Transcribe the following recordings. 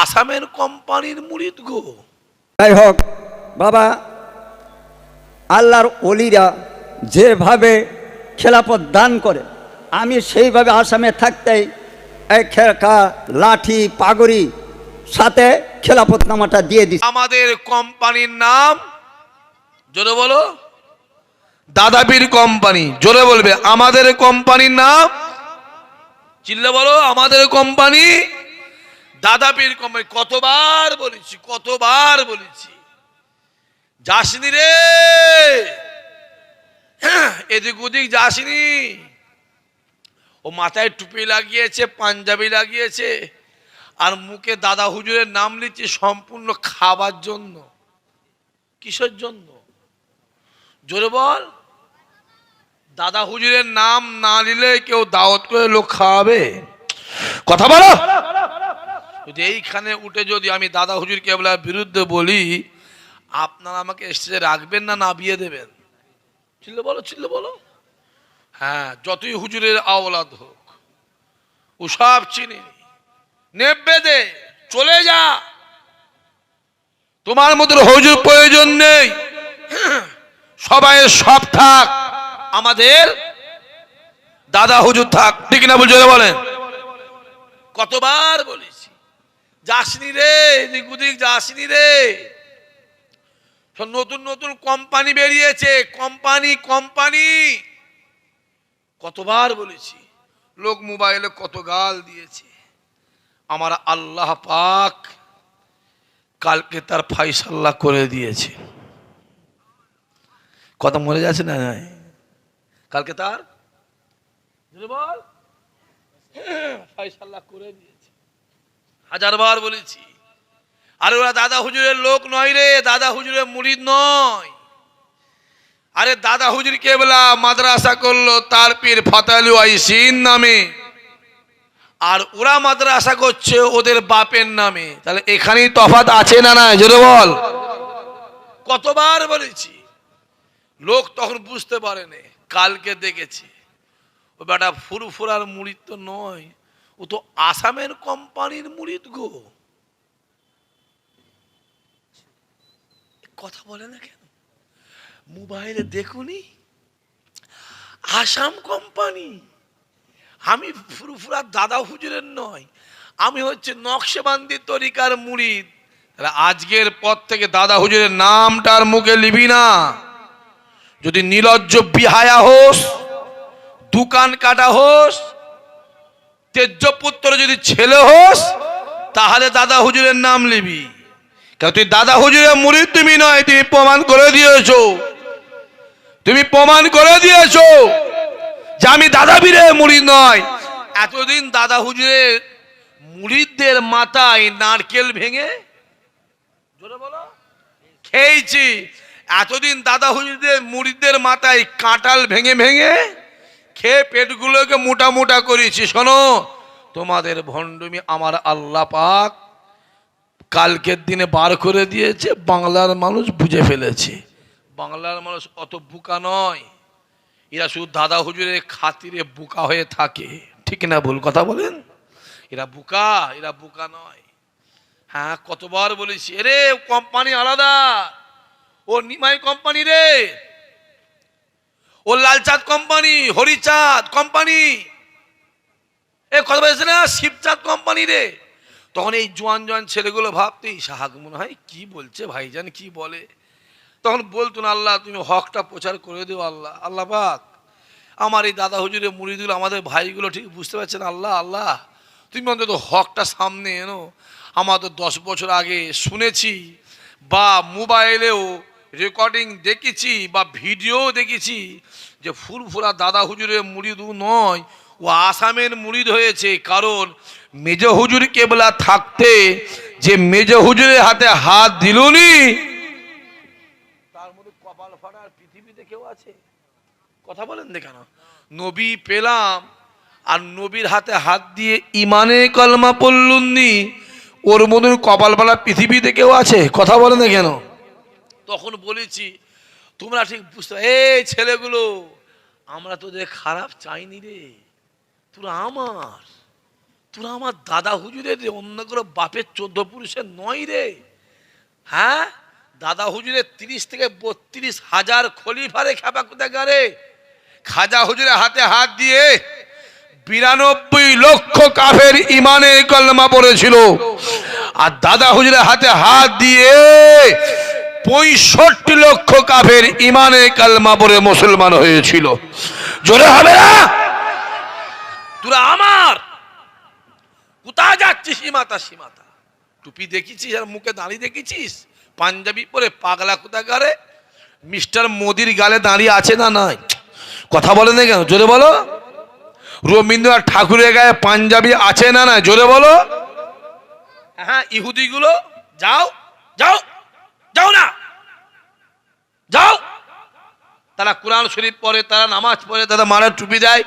আসামের কোম্পানির মুড়িদ গো। যাই হোক বাবা আল্লাহর অলিরা যেভাবে খেলাপথ দান করে আমি সেইভাবে আসামে থাকতেই এই খেকা লাঠি পাগড়ি সাথে খেলাপথ নামাটা দিয়ে দিচ্ছি আমাদের কোম্পানির নাম জোরে বলো দাদাবীর কোম্পানি জোরে বলবে আমাদের কোম্পানির নাম চিল্লে বলো আমাদের কোম্পানি দাদাবীর কোম্পানি কতবার বলেছি কতবার বলেছি। যাসনি রে। এদিক ওদিক যাসনি। ও মাথায় টুপি লাগিয়েছে, পাঞ্জাবি লাগিয়েছে, আর মুখে দাদা হুজুরের নাম নিচ্ছে সম্পূর্ণ খাবার জন্য। কিসের জন্য? জোরে বল। দাদা হুজুরের নাম না নিলে কেউ দাওয়াত করে লোক খাওয়াবে? কথা বলো। যদি এইখানে উঠে যদি আমি দাদা হুজুর কেবলার বিরুদ্ধে বলি, আপনারা আমাকে স্টেজে রাখবেন না না বিয়ে দেবেন? চিল্লে বলো চিল্লে বলো। হ্যাঁ যতই হুজুরের আওলাদ হোক ও সব চিনি। নেবে দে, চলে যা। তোমার মধ্যে হুজুর প্রয়োজন নেই। সবাই সব থাক। আমাদের দাদা হুজুর থাক। ঠিক না বলছো বলেন? কতবার বলেছি যাসনি রে, এদিক ওদিক যাসনি রে। নতুন নতুন কোম্পানি বেরিয়েছে, কোম্পানি কোম্পানি। কতবার বলেছি, লোক মোবাইলে কত গাল দিয়েছে। আমার আল্লাহ পাক কালকে তার ফাইসাল্লাহ করে দিয়েছে। কথা মরে যাচ্ছে না? কালকে তার? বল। ফাইসাল্লাহ করে দিয়েছে। হাজারবার বলেছি। আরে ওরা দাদা হুজুরের লোক নয় রে, দাদা হুজুরের মুরিদ নয়। আরে দাদা হুজুর কেবলা মাদ্রাসা করল তার পীর ফাতালু আইসিন নামে। আর ওরা মাদ্রাসা করছে ওদের বাপের নামে। তাহলে এখানেই তফাৎ আছে না না জোরে বল। কতবার বলেছি। লোক তখন বুঝতে পারেনি, কালকে দেখেছি। ও বেটা ফুরফুরার মুড়িদ তো নয়। ও তো আসামের কোম্পানির মুড়িদ গো। কথা বলে না কেন? মোবাইলে দেখুনি, আসাম কোম্পানি। আমি ফুরফুরার দাদা হুজুরের নয়, আমি হচ্ছে নকশেবান্দি তরিকার মুরিদ। তাহলে আজকের পর থেকে দাদা হুজুরের নামটার মুখে লিবি না। যদি নিলজ্জ বিহায়া হোস, দোকান কাটা হোস তেজ্যপুত্র যদি ছেলে হোস, তাহলে দাদা হুজুরের নাম লিবি। কেন তুই দাদা হুজুরের মুরিদ তুমি নয়, তুমি প্রমাণ করে দিয়েছ। তুমি প্রমাণ করে দিয়েছ যে আমি দাদা বীরের মুড়ি নয়। এতদিন দাদা হুজুরের মুড়িদের মাথায় নারকেল ভেঙে খেয়েছি। এতদিন দাদা হুজুরদের মুড়িদের মাথায় কাঁটাল ভেঙে ভেঙে খেয়ে পেটগুলোকে মোটা মোটা করেছি, শোনো। তোমাদের ভণ্ডমি আমার আল্লাহ পাক কালকের দিনে বার করে দিয়েছে, বাংলার মানুষ বুঝে ফেলেছে। বাংলার মানুষ অত বুকা নয়। এরা শুধু দাদা হুজুরের খাতিরে বুকা হয়ে থাকে। ঠিক না ভুল কথা বলেন? এরা বুকা এরা বুকা নয়। হ্যাঁ কতবার বলেছি, এরে, কোম্পানি আলাদা। ও নিমাই কোম্পানি রে ও লালচাঁদ কোম্পানি, হরিচাঁদ কোম্পানি। এ কথা বলেছে না, শিবচাঁদ কোম্পানি রে। তখন এই জোয়ান জোয়ান ছেলেগুলো ভাবতেই সাহাগ মনে হয় কি বলছে ভাইজান, কি বলে? তখন বলতো না, আল্লাহ, তুমি হকটা প্রচার করে দিও, আল্লাহ আল্লাহ পাক। আমার এই দাদা হুজুরের মুড়িদুল আমাদের ভাইগুলো ঠিক বুঝতে পারছেন আল্লাহ আল্লাহ, তুমি অন্তত হকটা সামনে এনো। আমার তো দশ বছর আগে শুনেছি, বা মোবাইলেও রেকর্ডিং দেখেছি বা ভিডিও দেখেছি যে ফুরফুরা দাদা হুজুরের মুড়িদু নয়, ও আসামের মুড়িদ হয়েছে, কারণ মেজ হুজুর কেবলা থাকতে যে মেজ হুজুরের হাতে হাত দিলনি, তার মধ্যে কপাল ফাটার পৃথিবীতে কেউ আছে? কথা বলেন না কেন? নবী পেলাম, আর নবীর হাতে হাত দিয়ে ইমানে কলমা পড়লুননি ওর মতন কপাল ফাটা পৃথিবীতে কেউ আছে? কথা বলেন না কেন? তখন বলেছি, তোমরা ঠিক বুঝতে এই ছেলেগুলো, আমরা তোদের খারাপ চাইনি রে। তোরা আমার তোরা আমার দাদা হুজুরের অন্য কোনো বাপের চোদ্দ পুরুষের নয় রে। হ্যাঁ? দাদা হুজুরের তিরিশ থেকে বত্রিশ হাজার খলিফারে খেপা কোথায় গারে খাজা হুজুরের হাতে হাত দিয়ে বিরানব্বই লক্ষ কাফের ইমানের কলমা পড়েছিল। আর দাদা হুজুরের হাতে হাত দিয়ে পঁয়ষট্টি লক্ষ কাফের ইমানে কালমা পরে মুসলমান হয়েছিল। জোরে হবে না? তোরা আমার। কোথায় যাচ্ছিস সীমাতা সীমাতা টুপি দেখেছিস আর মুখে দাঁড়িয়ে দেখেছিস? পাঞ্জাবি পরে পাগলা কোথাকারে? মিস্টার মোদির গালে দাঁড়িয়ে আছে না নাই? কথা বলে না কেন? জোরে বলো। রবীন্দ্রনাথ ঠাকুরের গায়ে পাঞ্জাবি আছে না না জোরে বলো। হ্যাঁ ইহুদিগুলো, যাও যাও। যাও না। যাও। তারা কোরআন শরীফ পড়ে, তারা নামাজ পড়ে, তারা মারা টুপি দেয়,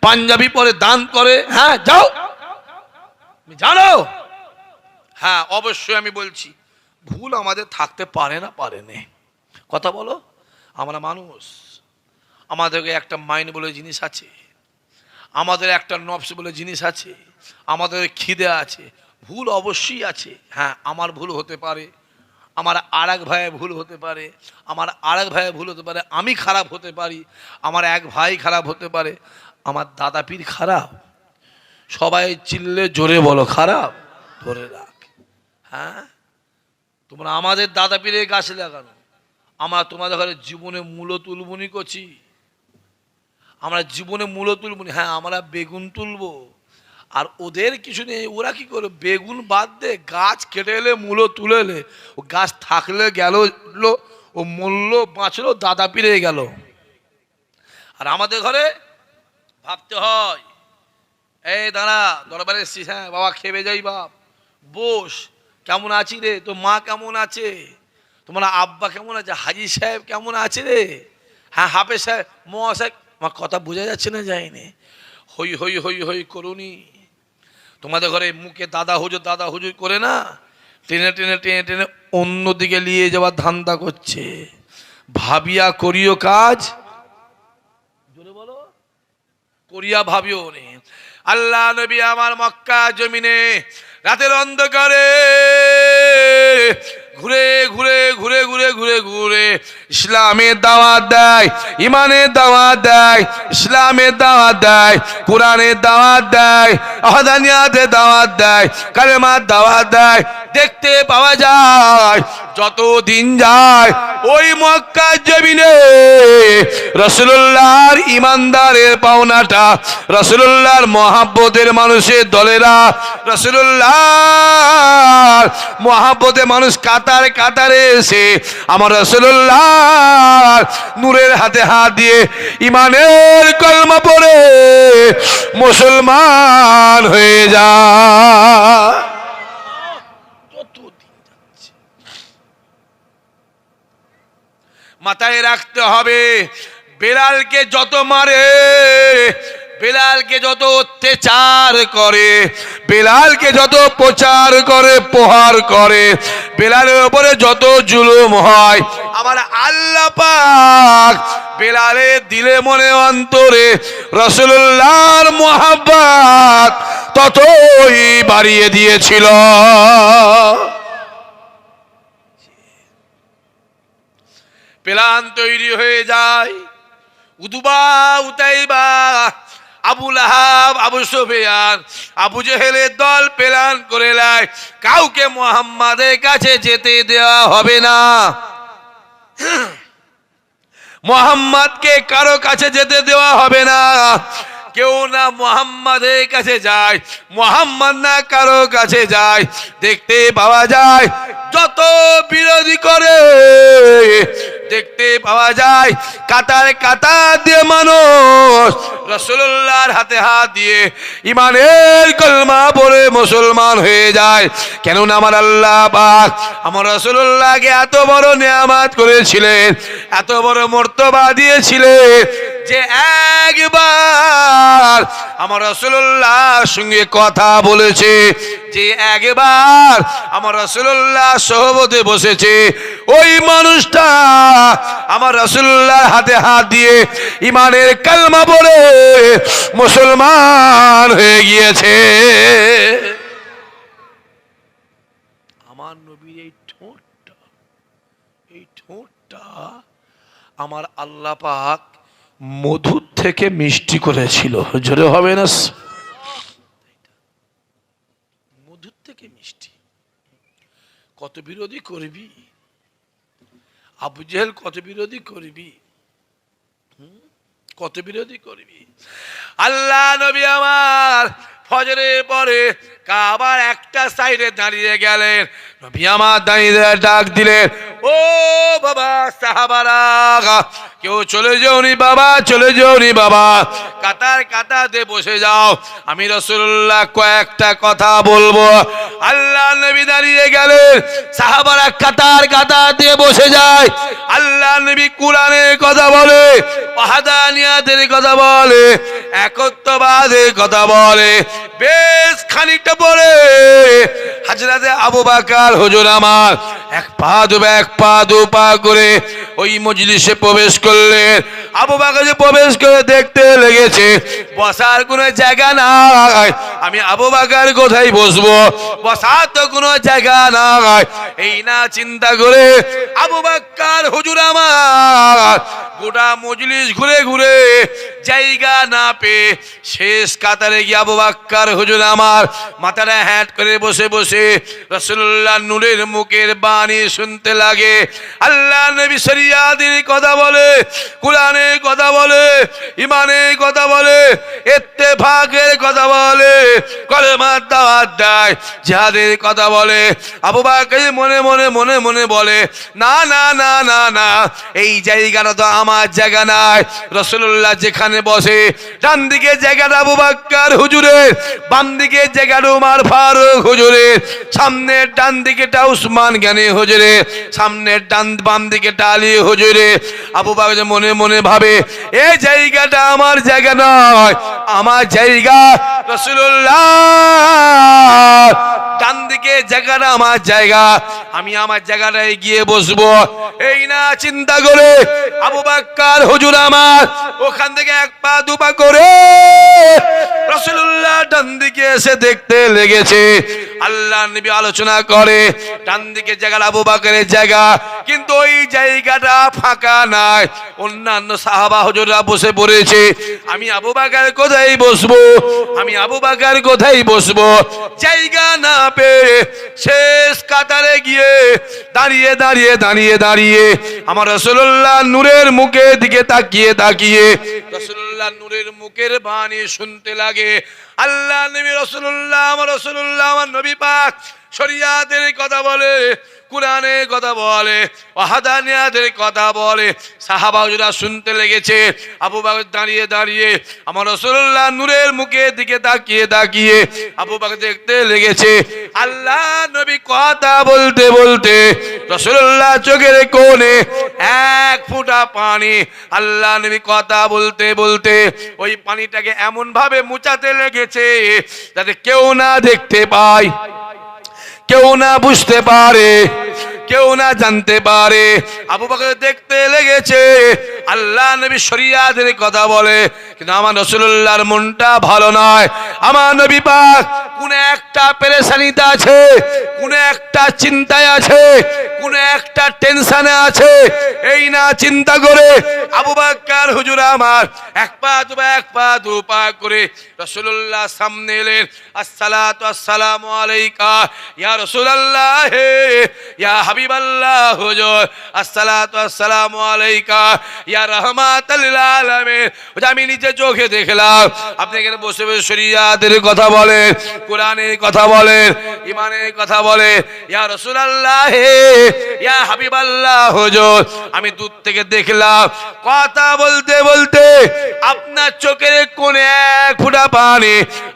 পাঞ্জাবি পরে, দান করে। হ্যাঁ যাও। জানো? হ্যাঁ অবশ্যই আমি বলছি, ভুল আমাদের থাকতে পারে না, পারে নে। কথা বলো? আমরা মানুষ। আমাদেরকে একটা মাইন্ড বলে জিনিস আছে। আমাদের একটা নবস বলে জিনিস আছে। আমাদের খিদে আছে। ভুল অবশ্যই আছে। হ্যাঁ আমার ভুল হতে পারে। আমার আর এক ভাইয়ের ভুল হতে পারে, আমার আর এক ভাইয়ের ভুল হতে পারে, আমি খারাপ হতে পারি, আমার এক ভাই খারাপ হতে পারে, আমার দাদা পীর খারাপ। সবাই চিল্লে জোরে বলো, খারাপ? ধরে রাখ। হ্যাঁ? তোমরা আমাদের দাদা পীরের গাছ লাগানো। আমরা তোমাদের ঘরে জীবনে মূল তুলবনি করছি আমরা জীবনে মূল তুলবনি হ্যাঁ আমরা বেগুন তুলবো। আর ওদের কিছু নেই, ওরা কি করে? বেগুন বাদ দে গাছ কেটে এলে, মূলো তুলে এলে। ও গাছ থাকলে গেল ও মূল্য বাঁচলো, দাদা পিড়ে গেল। আর আমাদের ঘরে ভাবতে হয়, এই দাঁড়া, দরবারে এসছিস হ্যাঁ বাবা খেবে যাই বাপ। বস, কেমন আছি রে? তোর মা কেমন আছে? তোমার আব্বা কেমন আছে? হাজি সাহেব কেমন আছে রে? হ্যাঁ হাফে সাহেব মহাশাহেব আমার কথা বোঝা যাচ্ছে না যায়নি? হই হই হই হই করুনি তোমাদের ঘরে মুখে দাদা হুজুর দাদা হুজুর করে না? টেনে টেনে টেনে টেনে অন্যদিকে নিয়ে যাওয়ার ধান্দা করছে। ভাবিয়া করিও কাজ। বলো। করিয়া ভাবিও নে। আল্লাহ নবী আমার মক্কা জমিনে রাতের অন্ধকারে ঘুরে ঘুরে ঘুরে ঘুরে ঘুরে ঘুরে। ইসলামের দাওয়াত দেয় ইমানের দাওয়াত দেয় ইসলামের দাওয়াত দেয় কোরআনের দাওয়াত দেয় আহাদানিয়াতের দাওয়াত দেয় কালেমার দাওয়াত দেয়। দেখতে পাওয়া যায় যত দিন যায়, ওই মক্কা জমিনে রসুল্লাহর ইমানদারের পাওনাটা রসুল্লাহর মহাব্বতের মানুষের দলেরা রসুল্লাহ মহাব্বতে মানুষ কাতার কাতারে এসে আমার রসুল্লাহ নূরের হাতে হাত দিয়ে ইমানের কলমা পড়ে মুসলমান হয়ে যা। মাথায় রাখতে হবে, বেড়ালকে যত মারে বেলালকে যত অত্যাচার করে, বেলালকে যত প্রচার করে, প্রহার করে, বেলালের উপরে যত জুলুম হয়, আমার আল্লাহ পাক বেলালের দিলে মনে অন্তরে রসুল্লাহর মোহাব্বত ততই বাড়িয়ে দিয়েছিল। প্লান তৈরি হয়ে যায়, উদুবা উতাইবা আবু লাহাব, আবু সুফিয়ান, আবু জেহেলের দল প্লান করে লায় কাউকে মোহাম্মদের কাছে যেতে দেওয়া হবে না। মোহাম্মদকে কারও কাছে যেতে দেওয়া হবে না। কেউ না মোহাম্মদের কাছে যায়, মোহাম্মদ না কারও কাছে যায়। দেখতে পাওয়া যায়, যত বিরোধী করে দেখতে পাওয়া যায়, কাতার কাতার দিয়ে মানুষ রসুল্লাহর হাতে হাত দিয়ে ইমানের কলমা পড়ে মুসলমান হয়ে যায়। কেননা আমার আল্লাহ পাক আমার রসুল্লাহকে এত বড় নিয়ামাত করেছিলেন, এত বড় মর্তবা দিয়েছিলেন যে একবার আমার রসুল্লাহর সঙ্গে কথা বলেছে, যে একবার আমার রসুল্লাহ সহবতে বসেছে, ওই মানুষটা আমার রসুল্লাহর হাতে হাত দিয়ে ইমানের কালমা বলে মুসলমান হয়ে গিয়েছে। আমার নবীর এই ঠোঁটটা এই ঠোঁটটা আমার আল্লাহ পাক মধুর থেকে মিষ্টি করেছিল জোরে হবে না? মধুর থেকে মিষ্টি। কত বিরোধী করবি? আবু জেহেল কত বিরোধী করবি? কত বিরোধী করবি? আল্লাহ নবী আমার ফজরের পরে কাবার একটা সাইডে দাঁড়িয়ে গেলেন। নবী আমার দাঁড়িয়ে ডাক দিলেন, ও বাবা সাহাবারা কেউ চলে যাওনি বাবা, চলে যাওনি বাবা। কাতার কাতাতে বসে যাও। আমি রসুল্লাহ কয়েকটা কথা বলব। আল্লাহ নবী দাঁড়িয়ে গেলেন। সাহাবারা কাতার কাতাতে বসে যায়। আল্লাহ নবী কোরআনের কথা বলে, পাহাদানিয়াদের কথা বলে। একত্ববাদের কথা বলে, বেশ খানিকটা পরে হাজরাতে আবু বাকার হুজুর আমার এক পা দু এক পা দু পা করে ওই মজলিসে প্রবেশ করলেন। আবু বাকার প্রবেশ করে দেখতে লেগেছে, বসার কোনো জায়গা নাই। আমি আবু বাকার কোথায় বসবো? বসার তো কোনো জায়গা নাই। এই না চিন্তা করে আবু বাক্কার হুজুর আমার গোটা মজলিস ঘুরে ঘুরে জায়গা না পেয়ে শেষ কাতারে গিয়ে আবু বাক্কার হুজুর আমার মাথাটা হ্যাট করে বসে বসে রসুল্লাহ নূরের মুখের বাণী শুনতে লাগে। আল্লাহ নবী শরিয়াদের কথা বলে কোরআনের কথা বলে ইমানের কথা বলে এতে ইত্তেফাকের কথা বলে, কলেমার দাওয়াত দেয়, জিহাদের কথা বলে। আবু বাকর মনে মনে মনে মনে বলে, না না না না না, এই জায়গাটা তো আমার জায়গা নাই। রসুল্লাহ যেখানে বসে। ডান দিকে জায়গাটা আবু বাক্কার হুজুরের বাম দিকে জায়গাটা উমার ফারুক হুজুরের সামনের ডান দিকেটা উসমান জ্ঞানী হুজুরে সামনের ডান বাম দিকে টালি হুজুরে। আবু বাকর মনে মনে ভাবে এই জায়গাটা আমার জায়গা নয়, আমার জায়গা রসুল্লাহ ডান দিকে জায়গাটা আমার জায়গা, আমি আমার জায়গাটায় গিয়ে বসবো। এই না চিন্তা করে আবু বাক্কার হুজুর আমার, ওখান থেকে এক পা দুপা করে রসুল্লাহ ডান দিকে এসে দেখতে লেগেছে। আল্লাহ নবী আলোচনা করে ডান দিকে জায়গা, আবু বাকারের জায়গা, কিন্তু ওই জায়গাটা ফাঁকা নাই। অন্যান্য সাহাবা হুজুররা বসে পড়েছে, আমি আবু বাকার কোথায় বসবো? আমি আবু বাকার কোথায় বসবো? জায়গা না পেয়ে শেষ কাতারে গিয়ে দাঁড়িয়ে দাঁড়িয়ে দাঁড়িয়ে দাঁড়িয়ে আমার রসুল্লাহ নূরের মুখের দিকে তাকিয়ে তাকিয়ে রসুল্লাহ নূরের মুখের বাণী শুনতে লাগে। আল্লাহ নবী রসুল্লাহ রসুল্লাহ আমার নবী পাক শরিয়াতের কথা বলে, কোরআনের কথা বলে, ওয়াহাদানিয়াতের কথা বলে সাহাবাজুরা শুনতে লেগেছে, আবু বাকর দাঁড়িয়ে দাঁড়িয়ে, আমার রসুল্লাহ নূরের মুখের দিকে তাকিয়ে তাকিয়ে আবু বাকর দেখতে লেগেছে। আল্লাহ নবী কথা বলতে বলতে রসুল্লাহ চোখের কোণে এক ফুটা পানি। আল্লাহ নবী কথা বলতে বলতে ওই পানিটাকে এমন ভাবে মুচাতে লেগেছে যাতে কেউ না দেখতে পায়, কেউ না বুঝতে পারে, কেউ না জানতে পারে। আবু বকর দেখতে লেগেছে, আল্লাহ নবী শরিয়াতের কথা বলে, কিন্তু আমার রসুল্লাহর মনটা ভালো নয়। আমার নবী পাক কোন একটা পেরেশানিতে আছে, কোন একটা চিন্তায় আছে কোন একটা টেনশনে আছে এই না চিন্তা করে আবু বাক্কার হুজুর আমার, এক পা দু এক পা দু পা করে রসুল্লাহ সামনে এলেন। আসসালাতু আসসালামু আলাইকা, ইয়া রাসূলুল্লাহ, ইয়া হাবিবাল্লাহ হুজুর। আসসালাতু আসসালামু আলাইকা, ইয়া রাহমাতাল আলামিন। আমি নিজে চোখে দেখলাম, আপনি এখানে বসে বসে শরিয়াতের কথা বলেন, কোরআনের কথা বলেন ইমানের কথা বলে ইয়া রাসূলুল্লাহ ইয়া হাবিবাল্লাহ, হুজুর, আমি দূর থেকে দেখলাম, কথা বলতে বলতে আপনার চোখের কোণে এক ফুটা পানি,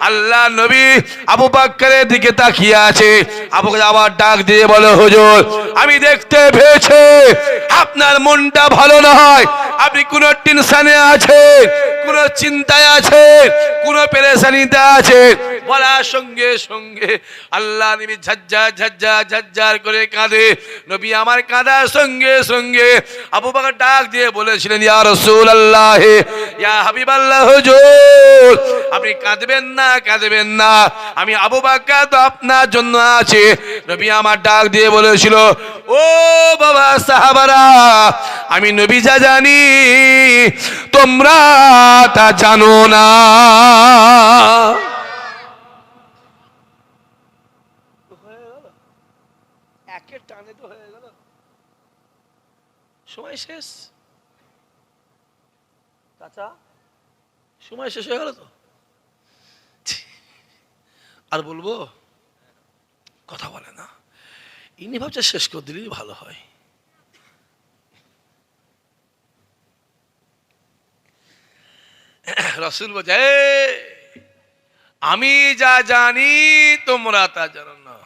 আল্লাহ নবী আবু বাক্কারের দিকে তাকিয়ে আছে, আবু আবার ডাক দিয়ে বলো, হুজুর, আমি দেখতে পেয়েছি, আপনার মনটা ভালো নয়, আপনি কোন টেনশনে আছেন কোন চিন্তায় আছে কোন পেরেশানিতে আছে। বলার সঙ্গে সঙ্গে আল্লাহ নবী ঝাজ্জার ঝাজ্জার ঝাজ্জার করে কাঁদে। নবী আমার কাঁদার সঙ্গে সঙ্গে আবু বকর ডাক দিয়ে বলেছিলেন, ইয়া রাসূলুল্লাহ, ইয়া হাবিবাল্লাহ, হুজুর, আপনি কাঁদবেন না কাঁদবেন না। আমি আবু বকর তো আপনার জন্য আছে। নবী আমার ডাক দিয়ে বলেছিল, ও বাবা সাহাবারা, আমি নবী যা জানি, তোমরা তা জানো না। সময় শেষ। চাচা, সময় শেষ হয়ে গেল তো? আর বলব, কথা বলে না। ইনি ভাবছে শেষ করে দিলেই ভালো হয়। রসুল বোঝায় আমি যা জানি তোমরা তা জানো না।